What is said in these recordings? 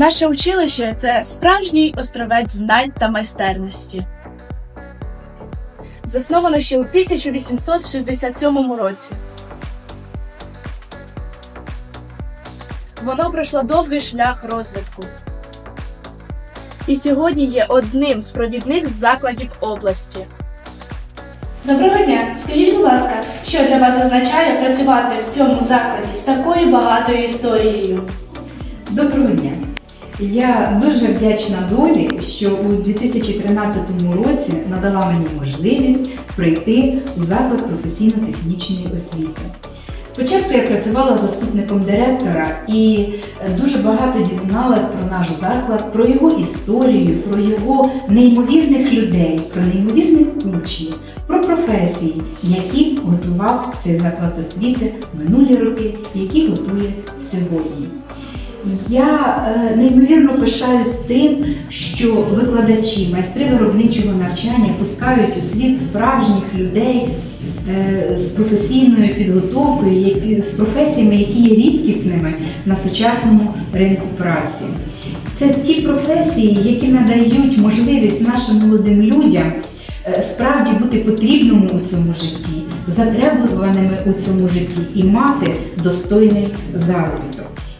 Наше училище це справжній островець знань та майстерності. Засновано ще у 1867 році. Воно пройшло довгий шлях розвитку. І сьогодні є одним з провідних закладів області. Доброго дня! Скажіть, будь ласка, що для вас означає працювати в цьому закладі з такою багатою історією? Доброго дня! Я дуже вдячна долі, що у 2013 році надала мені можливість прийти у заклад професійно-технічної освіти. Спочатку я працювала заступником директора і дуже багато дізналась про наш заклад, про його історію, про його неймовірних людей, про неймовірних учнів, про професії, які готував цей заклад освіти минулі роки, які готує сьогодні. Я е, неймовірно пишаюсь тим, що викладачі, майстри виробничого навчання пускають у світ справжніх людей е, з професійною підготовкою, з професіями, які є рідкісними на сучасному ринку праці. Це ті професії, які надають можливість нашим молодим людям е, справді бути потрібними у цьому житті, затребуваними у цьому житті і мати достойний заробіток.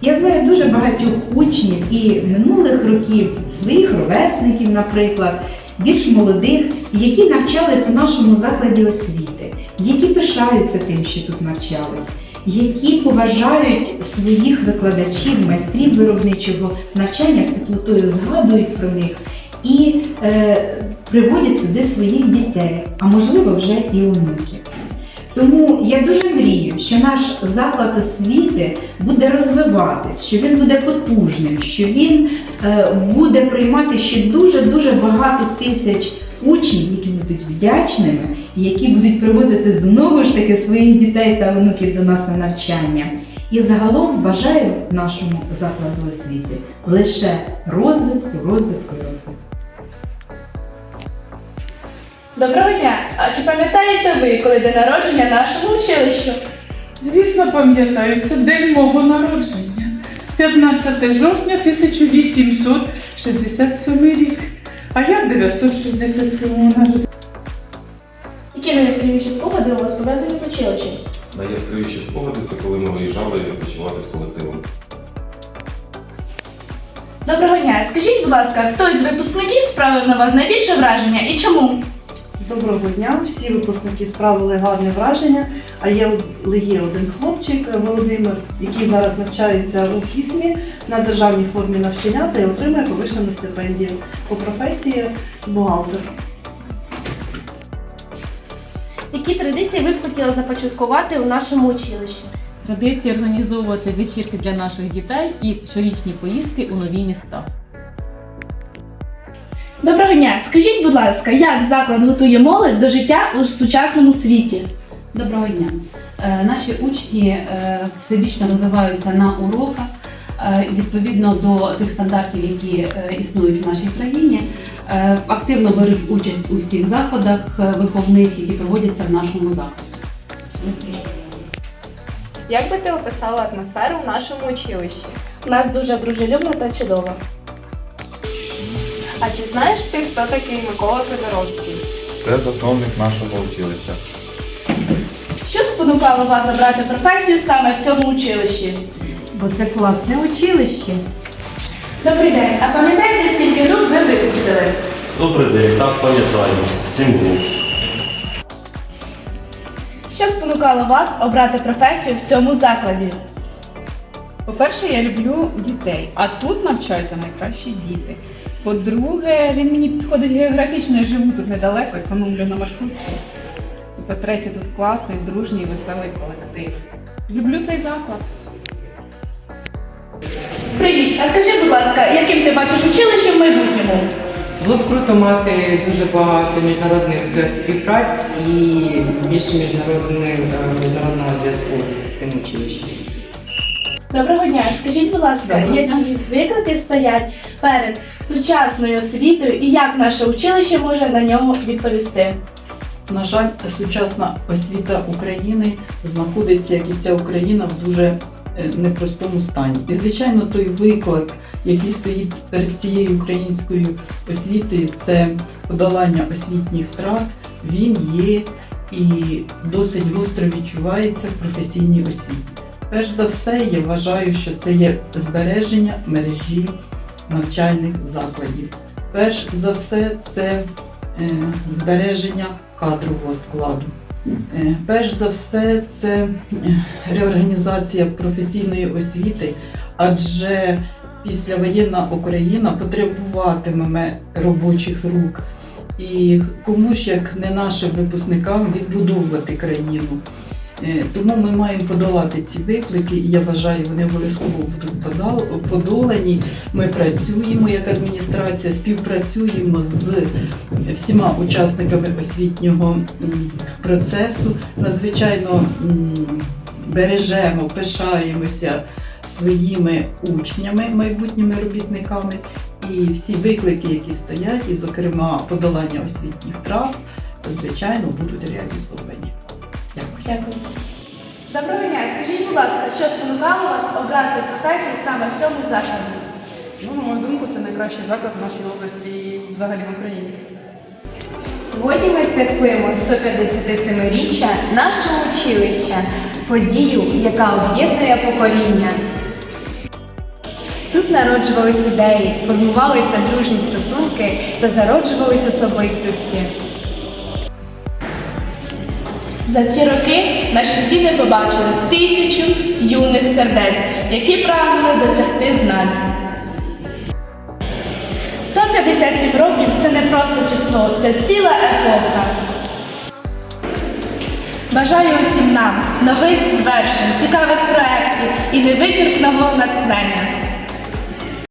Я знаю дуже багатьох учнів і минулих років, своїх ровесників, наприклад, більш молодих, які навчались у нашому закладі освіти, які пишаються тим, що тут навчались, які поважають своїх викладачів, майстрів виробничого навчання з теплотою згадують про них і е, приводять сюди своїх дітей, а можливо вже і онуків. Тому я дуже мрію, що наш заклад освіти буде розвиватись, що він буде потужним, що він е, буде приймати ще дуже дуже багато тисяч учнів, які будуть вдячними, які будуть приводити знову ж таки своїх дітей та онуків до нас на навчання. І загалом бажаю нашому закладу освіти лише розвитку, розвитку, розвитку. Доброго дня! А чи пам'ятаєте ви, коли день народження нашому училищу? Звісно, пам'ятаю, це день мого народження. 15 жовтня 1867 рік. А я 967 народження. Які найяскравіші спогади у вас пов'язані з училищем? Найяскравіші спогади це коли ми виїжджали відпочивати з колективом. Доброго дня! Скажіть, будь ласка, хто із випускників справив на вас найбільше враження і чому? Доброго дня! Всі випускники справили гарне враження. А є, є один хлопчик Володимир, який зараз навчається у КІСМі на державній формі навчання та й отримує повишену стипендію по професії бухгалтер. Які традиції ви б хотіли започаткувати у нашому училищі? Традиція організовувати вечірки для наших дітей і щорічні поїздки у нові міста. Доброго дня! Скажіть, будь ласка, як заклад готує молодь до життя у сучасному світі? Доброго дня. Е, Наші учні е, всебічно розвиваються на уроках е, відповідно до тих стандартів, які існують в нашій країні. Активно беруть участь у всіх заходах виховних, які проводяться в нашому закладі. Як би ти описала атмосферу в нашому училищі? У нас дуже дружелюбно та чудово. А чи знаєш ти, хто такий Микола Федоровський? Це засновник нашого училища. Що спонукало вас обрати професію саме в цьому училищі? Бо це класне училище. Добрий день! А пам'ятаєте, скільки груп ви випустили? Добрий день, так пам'ятаю. Сім груп. Що спонукало вас обрати професію в цьому закладі? По-перше, я люблю дітей, а тут навчаються найкращі діти. По-друге, він мені підходить географічно, я живу тут недалеко, економлю на маршрутці. І по-третє, тут класний, дружній, веселий колектив. Люблю цей заклад. Привіт! А скажи, будь ласка, яким ти бачиш училище в майбутньому? Було б круто мати дуже багато міжнародних співпраць і більше е, міжнародного зв'язку з цим училищем. Доброго дня! Скажіть, будь ласка, Доброго які виклики стоять перед сучасною освітою і як наше училище може на ньому відповісти? На жаль, сучасна освіта України знаходиться, як і вся Україна, в дуже е, непростому стані. І, звичайно, той виклик, який стоїть перед всією українською освітою, це подолання освітніх втрат, він є і досить гостро відчувається в професійній освіті. Перш за все, я вважаю, що це є збереження мережі навчальних закладів. Перш за все, це е, збереження кадрового складу. Е, Перш за все, це е, реорганізація професійної освіти, адже післявоєнна Україна потребуватиме робочих рук. І кому ж як не нашим випускникам відбудовувати країну. Е, Тому ми маємо подолати ці виклики, і я вважаю, вони обов'язково будуть подолані. Ми працюємо як адміністрація, співпрацюємо з всіма учасниками освітнього процесу. Надзвичайно бережемо, пишаємося своїми учнями, майбутніми робітниками. І всі виклики, які стоять, і, зокрема, подолання освітніх втрат, звичайно, будуть реалізовані. Дякую. Доброго дня. Скажіть, будь ласка, що спонукало вас обрати професію саме в цьому закладі? Ну, на мою думку, це найкращий заклад в нашій області і взагалі в Україні. Сьогодні ми святкуємо 157-річчя нашого училища, подію, яка об'єднує покоління. Тут народжувались ідеї, формувалися дружні стосунки та зароджувались особистості. За ці роки наші стіни побачили тисячу юних сердець, які прагнули досягти знань. 157 років це не просто число, це ціла епоха. Бажаю усім нам нових звершень, цікавих проєктів і невичерпного натхнення.